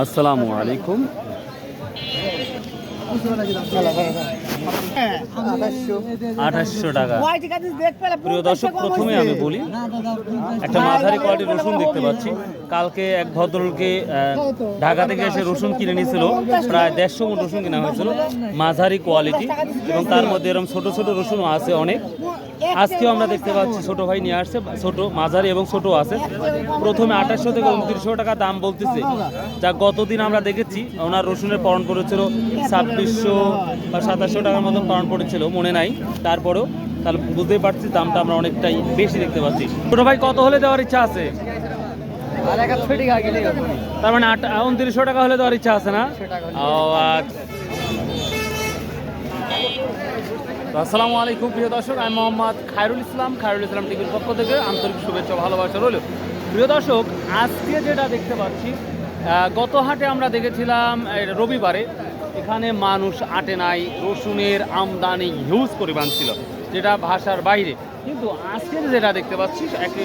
আসসালামু আলাইকুম। আঠাশশো টাকা। প্রিয় আমি বলি, একটা মাঝারি কোয়ালিটির রসুন দেখতে পাচ্ছি। কালকে এক ঢাকা থেকে এসে রসুন কিনে নিয়েছিল। প্রায় দেড়শো রসুন হয়েছিল। মাঝারি কোয়ালিটি এবং তার মধ্যে এরকম ছোট ছোট রসুনও আছে অনেক। আজকেও আমরা দেখতে পাচ্ছি ছোট ভাই নিয়ে আসছে ছোট মাঝারি এবং ছোট আছে। প্রথমে আঠাশশো থেকে উনত্রিশশো টাকা দাম বলতেছে। যা গতদিন আমরা দেখেছি ওনার রসুনের পরণ পড়েছিল ছাব্বিশশো বা সাতাশশো টাকার মতন পরণ পড়েছিল মনে নাই। তারপরেও তাহলে বুঝতেই পারছি দামটা আমরা অনেকটাই বেশি দেখতে পাচ্ছি। ছোট ভাই কত হলে দেওয়ার ইচ্ছা আছে? তার মানে আট উনত্রিশশো টাকা হলে দেওয়ার ইচ্ছা আছে না? ও আচ্ছা তো আসসালামু আলাইকুম, প্রিয় দর্শক। আমি মোহাম্মদ খায়রুল ইসলাম খায়রুল ইসলাম টিভির পক্ষ থেকে আন্তরিক শুভেচ্ছা ভালোবাসা রইল। প্রিয় দর্শক, আজকে যেটা দেখতে পাচ্ছি গত হাটে আমরা দেখেছিলাম রবিবারে এখানে মানুষ আটে নাই, রসুনের আমদানি হিউজ পরিমাণ ছিল, যেটা ভাষার বাইরে। কিন্তু আজকে যেটা দেখতে পাচ্ছি, একে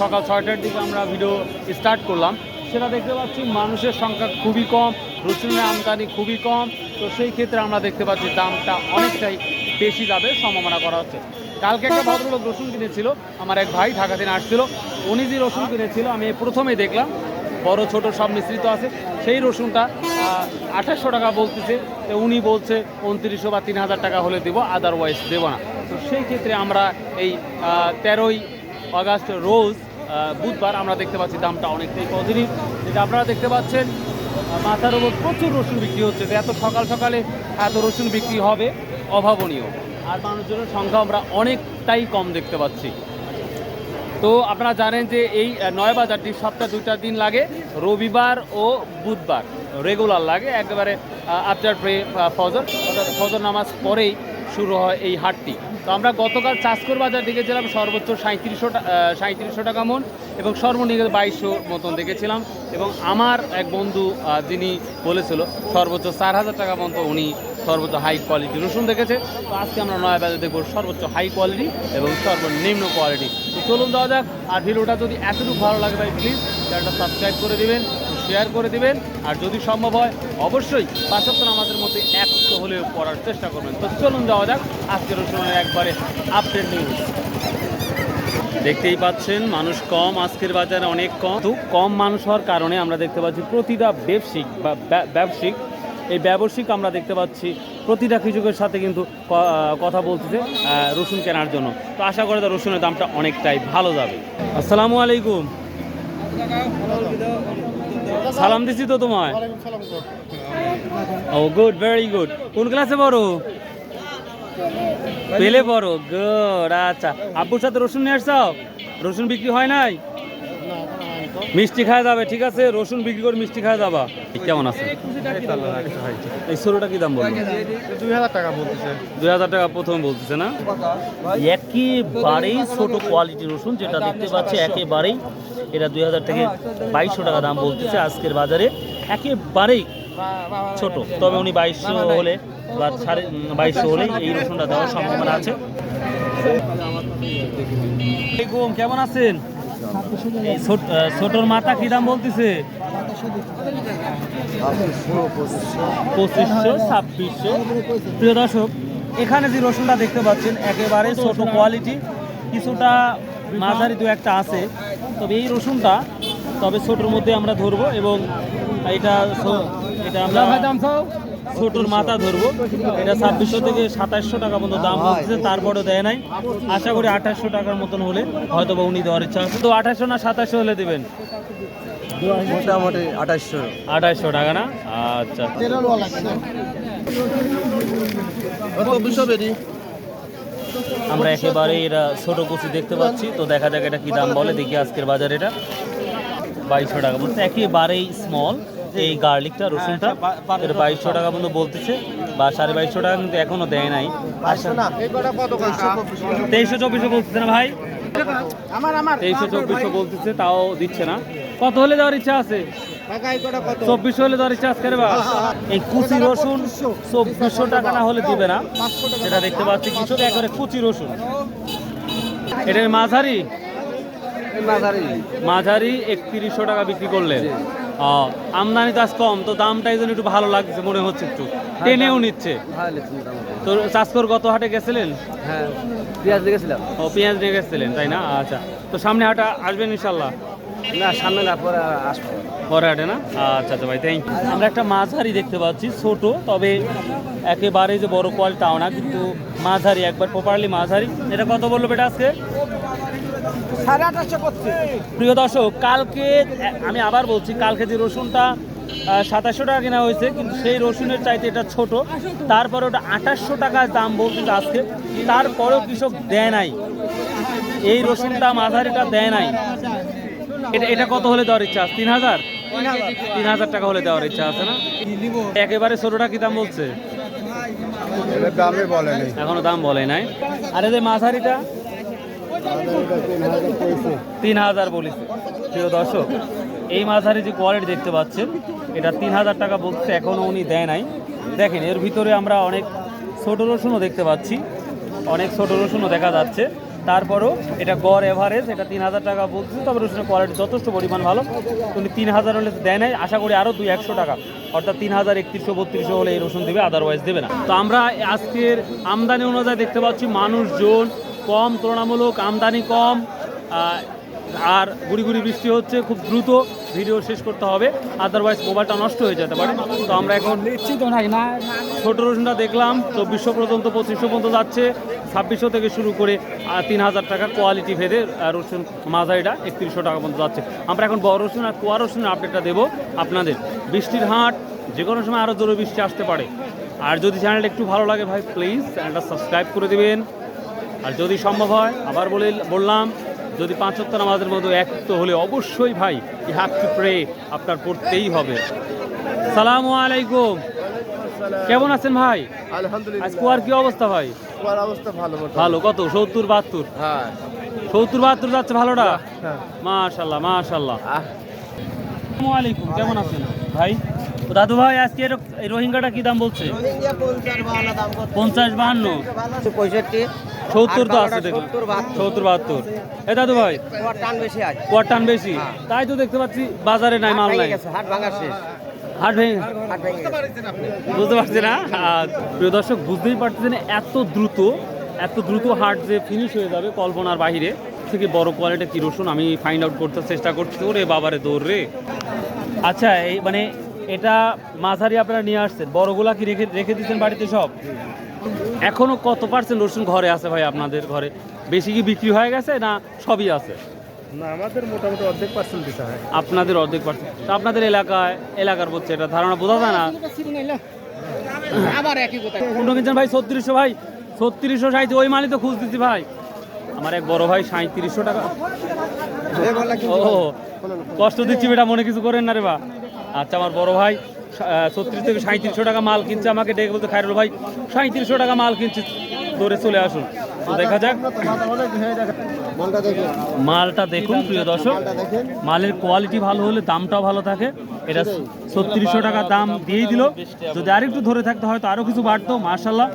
সকাল ছয়টার দিকে আমরা ভিডিও স্টার্ট করলাম। সেটা দেখতে পাচ্ছি, মানুষের সংখ্যা খুবই কম, রসুনের আমদানি খুবই কম। তো সেই ক্ষেত্রে আমরা দেখতে পাচ্ছি দামটা অনেকটাই বেশি যাবে সম্ভাবনা করা হচ্ছে। কালকে একটা ভদ্রলোক রসুন কিনেছিল, আমার এক ভাই ঢাকা থেকে আসছিল, উনি যে রসুন কিনেছিল, আমি এই প্রথমে দেখলাম, বড় ছোট সব মিশ্রিত আছে, সেই রসুনটা আঠাশশো টাকা বলতেছে, তো উনি বলছে উনত্রিশশো বা তিন হাজার টাকা হলে দেবো আদারওয়াইজ দেবো না। তো সেই ক্ষেত্রে আমরা এই তেরোই অগাস্ট রোজ বুধবার আমরা দেখতে পাচ্ছি দামটা অনেকটাই পজিটিভ যেটা আপনারা দেখতে পাচ্ছেন মাথার উপর প্রচুর রসুন বিক্রি হচ্ছে এত সকাল সকালে এত রসুন বিক্রি হবে অভাবনীয়। আর মানুষজনের সংখ্যা আমরা অনেকটাই কম দেখতে পাচ্ছি। তো আপনারা জানেন যে এই নয় বাজারটি সপ্তাহে দুইটা দিন লাগে, রবিবার ও বুধবার। রেগুলার লাগে, একেবারে আফটার প্রে ফজর অর্থাৎ ফজর নামাজ পরেই শুরু হয় এই হাটটি। তো আমরা গতকাল চাষকর বাজার দেখেছিলাম, সর্বোচ্চ সাঁত্রিশশো সাঁত্রিশশো টাকা মন এবং সর্বনিম্ন বাইশশো মতন দেখেছিলাম এবং আমার এক বন্ধু যিনি বলেছিল, সর্বোচ্চ চার হাজার টাকা পর্যন্ত উনি সর্বোচ্চ হাই কোয়ালিটি রসুন দেখেছে। তো আজকে আমরা নয়া বাজার দেখব সর্বোচ্চ হাই কোয়ালিটি এবং সর্বনিম্ন কোয়ালিটি তো চলুন দেওয়া যাক, আর ভিডিওটা যদি এতটুকু ভালো লাগে ভাই প্লিজ চ্যানেলটা সাবস্ক্রাইব করে দিবেন শেয়ার করে দিবেন। আর যদি সম্ভব হয়, অবশ্যই পাঁচত্তর আমাদের মধ্যে এক হলেও পড়ার চেষ্টা করবেন। তো চলুন যাওয়া যাক আজকের রসুনের একবারে আপডেট নিউজ দেখতেই পাচ্ছেন, মানুষ কম, আজকের বাজারে অনেক কম। তো কম মানুষ হওয়ার কারণে আমরা দেখতে পাচ্ছি প্রতিটা ব্যবসায়িক বা ব্যা- ব্যবসায়িক এই ব্যবসায়িক আমরা দেখতে পাচ্ছি। প্রতিটা কৃষকের সাথে কিন্তু কথা বলতেছে রসুন কেনার জন্য। তো আশা করি রসুনের দামটা অনেকটাই ভালো যাবে। আসসালামু আলাইকুম। সালাম দিছি তো তোমায়। ও গুড ভেরি গুড কোন ক্লাসে পড়ো? পেলে পড়ো গুড আচ্ছা। আব্বুর সাথে রসুন নিয়ে আসছাও রসুন বিক্রি হয় নাই? মিষ্টি খাওয়া যাবে ঠিক আছে? রসুন বিক্রি করে মিষ্টি খাওয়া যাবা। কেমন আছে? এই ষোলোটা কি দাম বলব দুই হাজার টাকা বলতেছে দুই হাজার টাকা প্রথম বলতেছে না? একেবারেই ছোট কোয়ালিটি রসুন যেটা দেখতে পাচ্ছি একেবারেই এটা দুই হাজার থেকে বাইশশো টাকা দাম বলতেছে আজকের বাজারে। একেবারেই ছোট তবে উনি বাইশশো হলে বা সাড়ে বাইশশো হলেই এই রসুনটা দেওয়ার সম্ভাবনা আছে। কেমন আছেন? ছোটর মাথা কি দাম বলতেছে? পঁচিশশো, ছাব্বিশশো। প্রিয় দর্শক, এখানে যে রসুনটা দেখতে পাচ্ছেন, একেবারে ছোট কোয়ালিটি কিছুটা মাঝারি দু একটা আছে। তবে এই রসুনটা, তবে ছোটোর মধ্যে আমরা ধরবো এবং এটা এটা আমরা ছোটোর মাথা ধরবো। এটা ছাব্বিশশো থেকে সাতাশশো টাকা মতো দাম হচ্ছে তারপরে দেয় নাই। আশা করি আঠাশশো টাকার মতন হলে হয়তো বা উনি দেওয়ার ইচ্ছা আছে। তো আঠাশশো না সাতাশশো হলে দেবেন? মোটামুটি আঠাশশো। আঠাশশো টাকা না? আচ্ছা। আমরা একেবারে এরা ছোট কচি দেখতে পাচ্ছি। তো দেখা যাক এটা কি দাম বলে দেখি আজকের বাজারে এটা। বাইশশো টাকা বলছে একেবারেই স্মল এই গার্লিকটা রসুনটা এটা বাইশশো টাকা পর্যন্ত বলতেছে বা সাড়ে বাইশশো টাকা কিন্তু এখনও দেয় নাই। তেইশশো চব্বিশশো বলতেছে না ভাই? আমার আমার তেইশশো চব্বিশশো বলতেছে তাও দিচ্ছে না। কত হলে দেওয়ার ইচ্ছা আছে? চব্বিশশো হলে দেওয়ার ইচ্ছা আছে বা এই কুচি রসুন চব্বিশশো টাকা না হলে দিবে না। যেটা দেখতে পাচ্ছি কিছু একবারে কুচি রসুন। এটা মাঝারি। মাঝারি একত্রিশশো টাকা বিক্রি করলেন। আমদানি তো আজ কম তো দামটাই যেন একটু ভালো লাগছে মনে হচ্ছে একটু। টেনেও নিচ্ছে। তো চাষকর গত হাটে গেছিলেন? হ্যাঁ পেঁয়াজ দেখেছিলাম ও পেঁয়াজ নিয়ে গেছিলেন তাই না? আচ্ছা তো সামনে হাটা আসবেন ইনশাল্লাহ? না সামনে না পরে আসব। পরে হাটে না? আচ্ছা আচ্ছা ভাই থ্যাংক ইউ আমরা একটা মাঝারি দেখতে পাচ্ছি ছোট তবে একেবারে যে বড় কোয়ালিটাও না কিন্তু মাঝারি একবার প্রপারলি মাঝারি। এটা কত বলল বেটা আজকে? প্রিয় দর্শক কালকে আমি আবার বলছি কালকে যে রসুনটা সাতাশশো টাকা কেনা হয়েছে কিন্তু সেই রসুনের চাইতে এটা ছোট। তারপরে ওটা আঠাশশো টাকা দাম বলতেছে আজকে তারপরেও কৃষক দেয় নাই। এই রসুনটা মাঝারিটা দেয় নাই। এটা এটা কত হলে দেওয়ার ইচ্ছা আছে? তিন হাজার? তিন হাজার টাকা হলে দেওয়ার ইচ্ছা আছে না? একেবারে ছোটটা কি দাম বলছে? দামে বলে নেই। এখনও দাম বলে নাই। আর এই যে মাঝারিটা? তিন হাজার বলেছে। প্রিয় দর্শক, এই মাঝারি যে কোয়ালিটি দেখতে পাচ্ছেন, এটা তিন হাজার টাকা বলছে এখনও উনি দেয় নাই। দেখেন, এর ভিতরে আমরা অনেক ছোট রসুনও দেখতে পাচ্ছি, অনেক ছোট রসুনও দেখা যাচ্ছে। তারপরও এটা গড় এভারেজ এটা তিন হাজার টাকা বলছে, তবে রসুনের কোয়ালিটি যথেষ্ট পরিমাণ ভালো। উনি তিন হাজার হলে দেয় নাই, আশা করি আরও দুই একশো টাকা। অর্থাৎ তিন হাজার একত্রিশশো, বত্রিশশো হলে এই রসুন দেবে আদারওয়াইজ দেবে না। তো আমরা আজকের আমদানি অনুযায়ী দেখতে পাচ্ছি, মানুষজন কম তুলনামূলক আমদানি কম আর গুড়ি গুড়ি বৃষ্টি হচ্ছে খুব দ্রুত ভিডিও শেষ করতে হবে আদারওয়াইজ মোবাইলটা নষ্ট হয়ে যেতে পারে। তো আমরা এখন নিশ্চিত নাই না ছোট রসুনটা দেখলাম চব্বিশশো পর্যন্ত পঁচিশশো পর্যন্ত যাচ্ছে ছাব্বিশশো থেকে শুরু করে তিন হাজার টাকা কোয়ালিটি ভেদে রসুন মাঝারিটা একত্রিশশো টাকা পর্যন্ত যাচ্ছে। আমরা এখন বড় রসুন আর কোয়া রসুনের আপডেটটা দেবো আপনাদের। বৃষ্টির হাট যে কোনো সময় আরও জোরে বৃষ্টি আসতে পারে। আর যদি চ্যানেলটা একটু ভালো লাগে ভাই প্লিজ চ্যানেলটা সাবস্ক্রাইব করে দেবেন। আর যদি সম্ভব হয় আবার বলে বললাম যদি পাঁচত্তর আমাদের মতো এক তো হলে অবশ্যই ভাই ইউ হ্যাভ টু প্রে আপনার পড়তেই হবে। সালামু আলাইকুম। কেমন আছেন ভাই? আলহামদুলিল্লাহ। কুয়ার কি অবস্থা ভাই? অবস্থা ভালো ভালো কত? সত্তর বাহাত্তর? হ্যাঁ। সত্তর বাহাত্তর যাচ্ছে ভালোটা? হ্যাঁ। মাশাল্লাহ মাশাল্লাহ। আসসালামু আলাইকুম কেমন আছেন? ভাই? তো দাদু ভাই আজকে এর- এই রোহিঙ্গাটা কি দাম বলছে? পঞ্চাশ বাহান্ন পঁয়ষট্টি। সত্তর তো আছে দেখুন। সত্তর, বাহাত্তর। এ দাদু ভাই তোমার টান বেশি হ্যাঁ। তাই তো দেখতে পাচ্ছি বাজারে নাই মাল নাই। গেছে, হাট ভাঙা শেষ। হাট ভেঙে। বুঝতে পারছি না? প্রিয় দর্শক বুঝতেই পারছেন এত দ্রুত এত দ্রুত হাট যে ফিনিশ হয়ে যাবে কল্পনার বাইরে থেকে বড় কোয়ালিটি কি রসুন? আমি ফাইন্ড আউট করতে চেষ্টা করছি। ওরে বাবারে দৌড় রে। আচ্ছা এই মানে এটা মাঝারি আপনারা নিয়ে আসছেন বড়গুলা কি রেখে রেখে দিচ্ছেন বাড়িতে সব? এখনও কত পার্সেন্ট রসুন ঘরে আছে ভাই আপনাদের ঘরে? বেশি কি বিক্রি হয়ে গেছে না সবই আছে? না আমাদের মোটামুটি অর্ধেক পার্সেন্ট দিতে হয়। আপনাদের অর্ধেক পার্সেন্ট তো আপনাদের এলাকায় এলাকার বলছে এটা ধারণা বোঝা যায় না? আবার একই কথা। কোনটা কিনছেন ভাই ছত্রিশশো ভাই ছত্রিশশো সাঁত্রিশ ওই মালই তো খুঁজ দিচ্ছি ভাই। আমার এক বড় ভাই সাঁত্রিশশো টাকা। ও কষ্ট দিচ্ছি বেটা, মনে কিছু করেন না রে বা। আচ্ছা আমার বড় ভাই ছত্রিশ থেকে সাঁত্রিশশো টাকা মাল কিনছে আমাকে, ডেকে বলতে খাইরুল ভাই সাঁত্রিশশো টাকা মাল কিনছে দৌড়ে চলে আসুন। দেখা যাক। মালটা দেখুন, প্রিয় দর্শক। মালের কোয়ালিটি ভালো হলে দামটাও ভালো থাকে। এটা ছত্রিশশো টাকা দাম দিয়েই দিল। যদি আরেকটু ধরে থাকতে হয়তো আরও কিছু বাড়তো মার্শাল্লাহ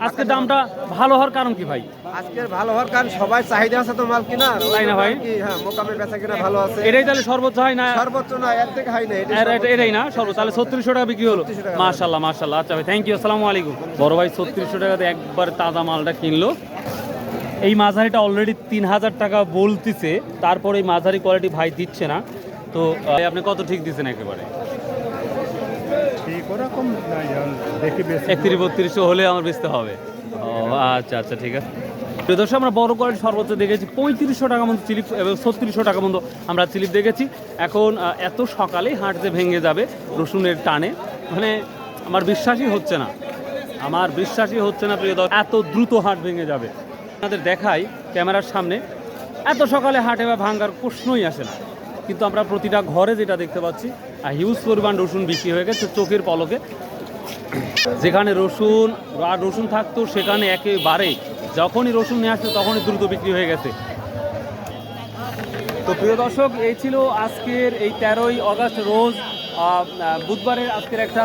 আজকের দামটা ভালো হওয়ার কারণ কি ভাই? আজকের ভালো হওয়ার কারণ সবাই চাহিদা আছে তো মাল কিনা তাই না ভাই? হ্যাঁ মোকামে বেচা কিনা ভালো আছে। এটাই তাহলে সর্বোচ্চ হয় না? সর্বোচ্চ না এর থেকে হাই না এটা এটা- এটাই না? সর্বোচ্চ। তাহলে ছত্রিশশো টাকা বিক্রি হলো। 3600 টাকা। মার্শাল্লাহ মার্শাল্লাহ আচ্ছা ভাই থ্যাংক ইউ আসসালামু আলাইকুম। বড় ভাই ছত্রিশশো টাকাতে একবার তাজা মালটা কিনলো। এই মাঝারিটা অলরেডি তিন হাজার টাকা বলতেছে। তারপরে এই মাঝারি কোয়ালিটি ভাই দিচ্ছে না। তো আপনি কত ঠিক দিচ্ছেন একেবারে? একত্রিশ বত্রিশশো হলে আমার বেচতে হবে। ও আচ্ছা আচ্ছা ঠিক আছে। প্রিয় দর্শক আমরা বড় কোয়ালিটি সর্বোচ্চ দেখেছি। পঁয়ত্রিশশো টাকা মতো চিলিপ এবং ছত্রিশশো টাকা মতো আমরা চিলিপ দেখেছি। এখন এত সকালেই হাট যে ভেঙে যাবে রসুনের টানে মানে আমার বিশ্বাসই হচ্ছে না। আমার বিশ্বাসই হচ্ছে না প্রিয় দর্শক এত দ্রুত হাট ভেঙে যাবে। আপনাদের দেখাই ক্যামেরার সামনে। এত সকালে হাটে বা ভাঙ্গার প্রশ্নই আসে না। কিন্তু আমরা প্রতিটা ঘরে যেটা দেখতে পাচ্ছি হিউজ পরিমাণ রসুন বিক্রি হয়ে গেছে চোখের পলকে। যেখানে রসুন, আর রসুন থাকতো সেখানে একেবারে, যখনই রসুন নিয়ে আসতো তখনই দ্রুত বিক্রি হয়ে গেছে। তো প্রিয় দর্শক, এই ছিল আজকের এই তেরোই অগাস্ট, রোজ বুধবারের আজকের একটা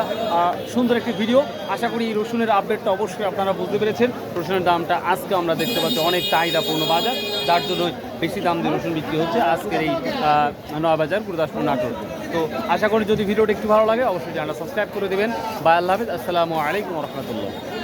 সুন্দর একটি ভিডিও আশা করি এই রসুনের আপডেটটা অবশ্যই আপনারা বুঝতে পেরেছেন। রসুনের দামটা আজকে আমরা দেখতে পাচ্ছি অনেক চাহিদাপূর্ণ বাজার, যার জন্য বেশি দাম দিয়ে রসুন বিক্রি হচ্ছে আজকের এই নয়া বাজার গুরুদাসপুর, নাটোর। তো আশা করি যদি ভিডিওটা একটু ভালো লাগে, অবশ্যই চ্যানেলটা সাবস্ক্রাইব করে দেবেন। বাই, আল্লাহ হাফিজ। আসসালামু আলাইকুম রহমতুল্লাহ।